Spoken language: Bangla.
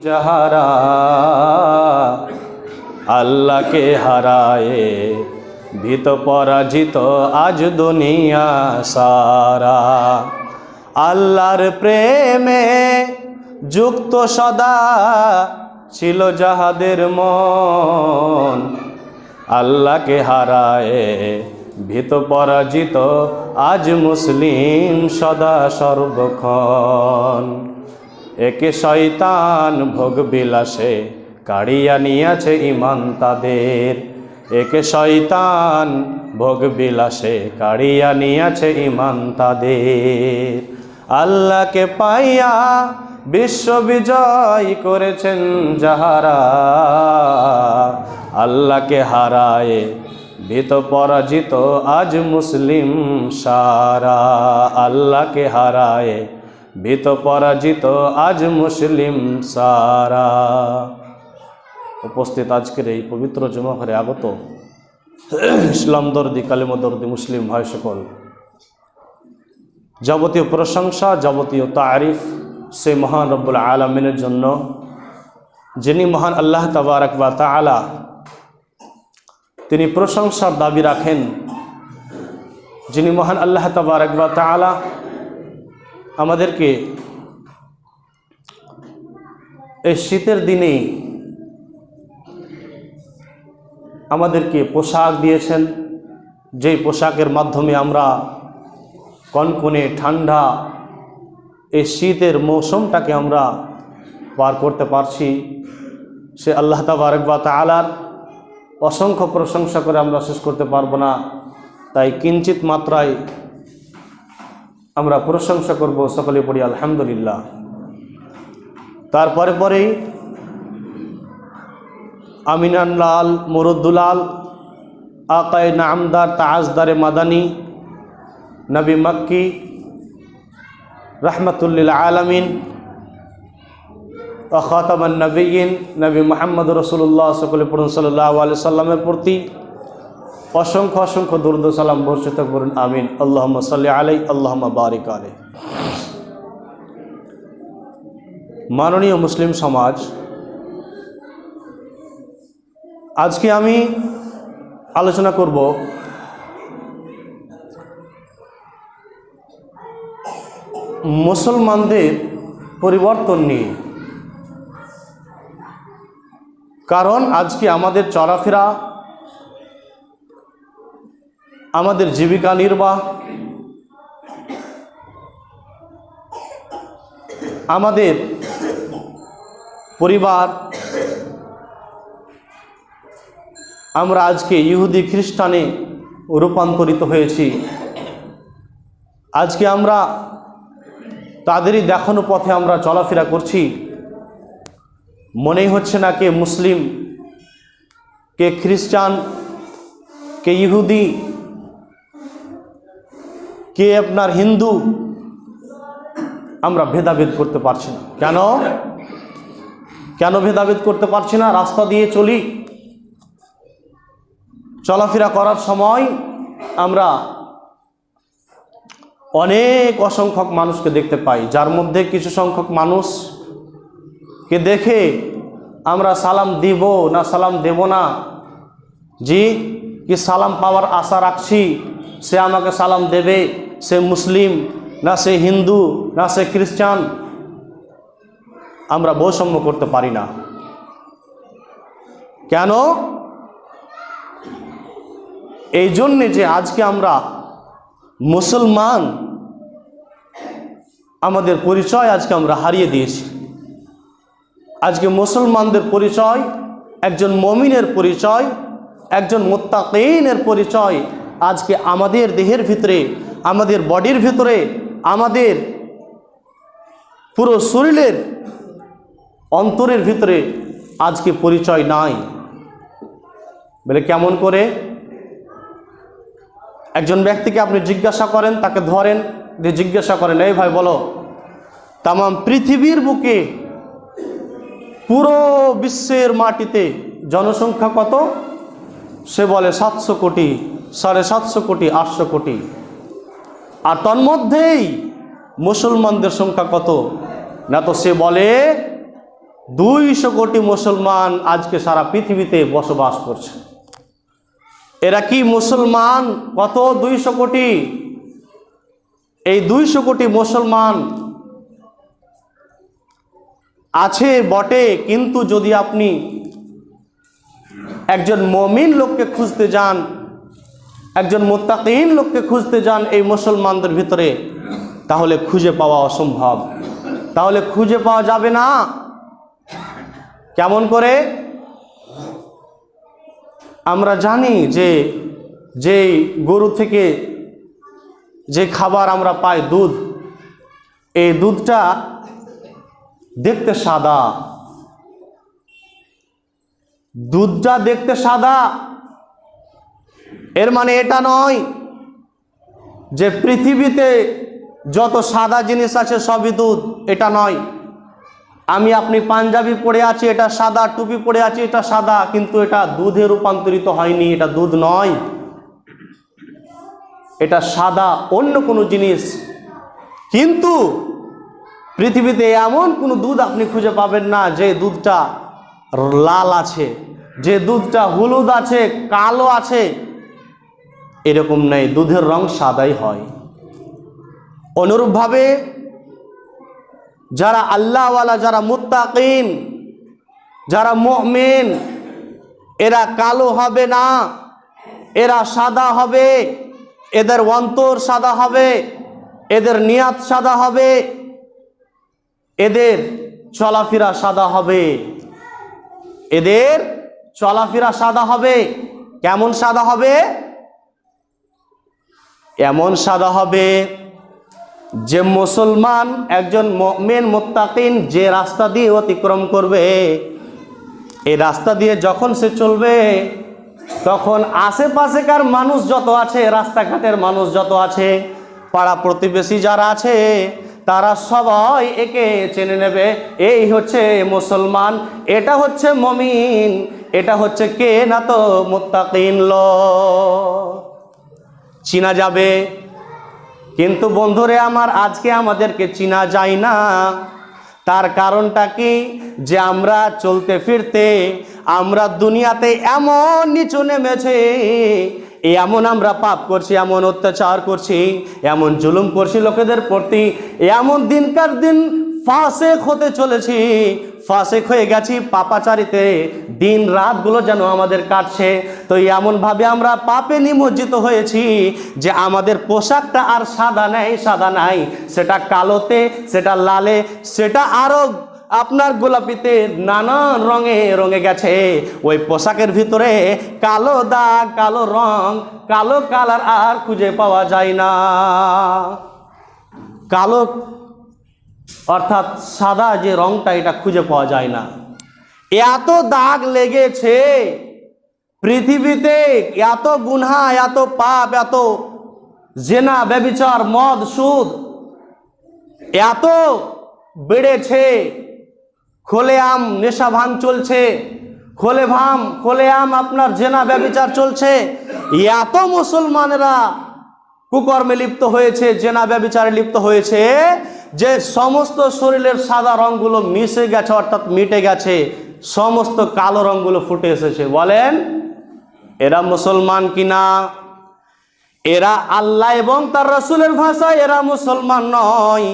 যাহারা আল্লাহকে হারায়ে ভীত পরাজিত আজ দুনিয়া সারা। আল্লাহর প্রেমে যুক্ত সদা ছিল যাহাদের মন। আল্লাহকে হারায়ে ভীত পরাজিত আজ মুসলিম সদা সর্বক্ষণ। একে শয়তান ভোগ বিলাসে কাড়িয়া নিয়াছে ইমান তাদের। একে শয়তান ভোগ বিলাসে কাড়িয়া নিয়াছে ইমান তাদের। আল্লাহকে পাইয়া বিশ্ব বিজয় করেছেন যাহারা। আল্লাহকে হারায়ে ভীত পরাজিত আজ মুসলিম সারা। আল্লাহকে হারায়ে ভীত পরাজিত আজ মুসলিম সারা। উপস্থিত আজকের এই পবিত্র জমাঘরে আগত ইসলাম দর্দি, কালিম দর্দি মুসলিম ভাই সকল। যাবতীয় প্রশংসা, যাবতীয় তারিফ সে মহান রব্বুল আলমিনের জন্য, যিনি মহান আল্লাহ তবারক বা তালা তিনি প্রশংসার দাবি রাখেন। যিনি মহান আল্লাহ তবারক বা তালা আমাদেরকে এই শীতের দিনে আমাদেরকে পোশাক দিয়েছেন। যেই পোশাকের মাধ্যমে আমরা কনকনে ঠান্ডা এই শীতের মৌসুমটাকে আমরা পার করতে পারছি। সে আল্লাহ তাবারকবা তালার অসংখ্য প্রশংসা করে আমরা শেষ করতে পারব না। তাই কিঞ্চিত মাত্রায় আমরা প্রশংসা করব, সকলে পড়ি আলহামদুলিল্লাহ। তারপরে পরেই আমিনান লাল মরুদ্দুলাল আকায় নামদার তাজদারে মাদানী, নবী মক্কি, রহমতুল্লিল আলমিন খাতামান নবীন নবী মোহাম্মদ রসুল্লাহ সকলে পড়ুন সাল্লাহ আলি সাল্লামের প্রতি। অসংখ্য অসংখ্য দুর্দ সালাম বর্ষিত করুন, আমিন। আল্লাহ সাল্লি আলাই আল্লাহ বারিক আলাই মাননীয় মুসলিম সমাজ, আজকে আমি আলোচনা করব মুসলমানদের পরিবর্তন নিয়ে। কারণ আজকে আমাদের চলাফেরা আমাদের জীবিকা নির্বাহ। আমাদের পরিবার। আমরা আজকে ইহুদি খ্রিস্টানে রূপান্তরিত হয়েছি। আজকে আমরা তাদেরই দেখানো পথে আমরা চলাফেরা করছি। মনেই হচ্ছে না কে মুসলিম, কে খ্রিস্টান, কে ইহুদি কে আপনার হিন্দু? আমরা ভেদাভেদ করতে পারছি না। কেন? কেন ভেদাভেদ করতে পারছি না? রাস্তা দিয়ে চলি। চলাফেরা করার সময় আমরা অনেক অসংখ্যক মানুষকে দেখতে পাই, যার মধ্যে কিছু সংখ্যক মানুষকে দেখে আমরা সালাম দিব না সালাম দেব না? জি, কি সালাম পাওয়ার আশা রাখছি? সে আমাকে সালাম দেবে। সে মুসলিম, না সে হিন্দু, না সে খ্রিস্টান, আমরা বৈষম্য করতে পারি না। কেন? এই জন্যে যে আজকে আমরা মুসলমান, আমাদের পরিচয় আজকে আমরা হারিয়ে দিয়েছি। আজকে মুসলমানদের পরিচয়, একজন মমিনের পরিচয়, একজন মোত্তাকিনের পরিচয় আজকে আমাদের দেহের ভিতরে আমাদের বডির ভিতরে, আমাদের পুরো শরীরের অন্তরের ভিতরে আজকে পরিচয় নাই। বলে কেমন করে? একজন ব্যক্তিকে আপনি জিজ্ঞাসা করেন, তাকে ধরেন দিয়ে জিজ্ঞাসা করেন, এই ভাই, বলো তাম পৃথিবীর বুকে পুরো বিশ্বের মাটিতে জনসংখ্যা কত? সে বলে, সাতশো কোটি, সাড়ে সাতশো কোটি, আটশো কোটি। আর তন্মধ্যেই মুসলমানদের সংখ্যা কত? না তো সে বলে, দুইশো কোটি মুসলমান আজকে সারা পৃথিবীতে বসবাস করছে। এরা কি মুসলমান? কত? দুইশো কোটি। এই দুইশো কোটি মুসলমান আছে বটে, কিন্তু যদি আপনি একজন মমিন লোককে খুঁজতে যান একজন মোত্তাকিন লোককে খুঁজতে যান এই মুসলমানদের ভিতরে, তাহলে খুঁজে পাওয়া অসম্ভব। তাহলে খুঁজে পাওয়া যাবে না। কেমন করে? আমরা জানি যে যেই গরু থেকে যে খাবার আমরা পাই দুধ, এই দুধটা দেখতে সাদা। দুধটা দেখতে সাদা। এর মানে এটা নয় যে পৃথিবীতে যত সাদা জিনিস আছে সবই দুধ, এটা নয়। আমি আপনি পাঞ্জাবি পরে আছি, এটা সাদা, টুপি পরে আছি, এটা সাদা, কিন্তু এটা দুধে রূপান্তরিত হয়নি, এটা দুধ নয়। এটা সাদা, অন্য কোনো জিনিস। কিন্তু পৃথিবীতে এমন কোনো দুধ আপনি খুঁজে পাবেন না, যে দুধটা লাল আছে, যে দুধটা হলুদ আছে, কালো আছে। এরকম নেই, দুধের রং সাদাই হয়। অনুরূপভাবে যারা আল্লাহওয়ালা, যারা মুত্তাকিন, যারা মুমিন, এরা কালো হবে না, এরা সাদা হবে, এদের অন্তর সাদা হবে, এদের নিয়াত সাদা হবে, এদের চলাফেরা সাদা হবে। এদের চলাফেরা সাদা হবে, কেমন সাদা হবে? এমন সাদা হবে যে মুসলমান একজন মেন মোত্তাকিন যে রাস্তা দিয়ে অতিক্রম করবে, এই রাস্তা দিয়ে যখন সে চলবে, তখন আশেপাশেকার মানুষ যত আছে, রাস্তাঘাটের মানুষ যত আছে, পাড়া প্রতিবেশী যারা আছে, তারা সবাই একে চেনে নেবে, এই হচ্ছে মুসলমান, এটা হচ্ছে মমিন, এটা হচ্ছে কে না তো মোত্তাকিন ল চিনা যাবে। কিন্তু বন্ধুরে আমার, আজকে আমাদেরকে চিনা যায় না। তার কারণটা কি? যে আমরা চলতে ফিরতে, আমরা দুনিয়াতে এমন নিচু নেমেছে, এমন আমরা পাপ করছি, এমন অত্যাচার করছি, এমন জুলুম করছি লোকেদের প্রতি, এমন দিনকার দিন ফাঁসেক হতে চলেছি। ফাঁসেক হয়ে গেছি পাপাচারিতে। দিন রাতগুলো যেন আমাদের কাটছে। তো এমনভাবে আমরা পাপে নিমজ্জিত হয়েছি যে আমাদের পোশাকটা আর সাদা নেই, সাদা নাই। সেটা কালোতে, সেটা লালে, সেটা আরও আপনার গোলাপিতে নানান রঙে রঙে গেছে। ওই পোশাকের ভিতরে কালো দাগ, কালো রং, কালো কালার আর খুঁজে পাওয়া যায় না। কালো অর্থাৎ সাদা যে রংটা এটা খুঁজে পাওয়া যায় না। এত দাগ লেগেছে পৃথিবীতে, এত গুনহা, এত পাপ, এত জেনা ব্যবিচার মদ, সুদ, এত বেড়েছে। খোলে আম, নেশা ভাঙ চলছে। খোলে ভাম, খোলে আম, আপনার জেনা ব্যবিচার চলছে। এত মুসলমানেরা কুকর্মে লিপ্ত হয়েছে, জেনা ব্যবিচারে লিপ্ত হয়েছে। যে সমস্ত শরীরের সাদা রঙগুলো মিশে গেছে, অর্থাৎ মিটে গেছে, সমস্ত কালো রঙগুলো ফুটে এসেছে। বলেন, এরা মুসলমান কিনা? এরা আল্লাহ এবং তার রসুলের ভাষায় এরা মুসলমান নয়।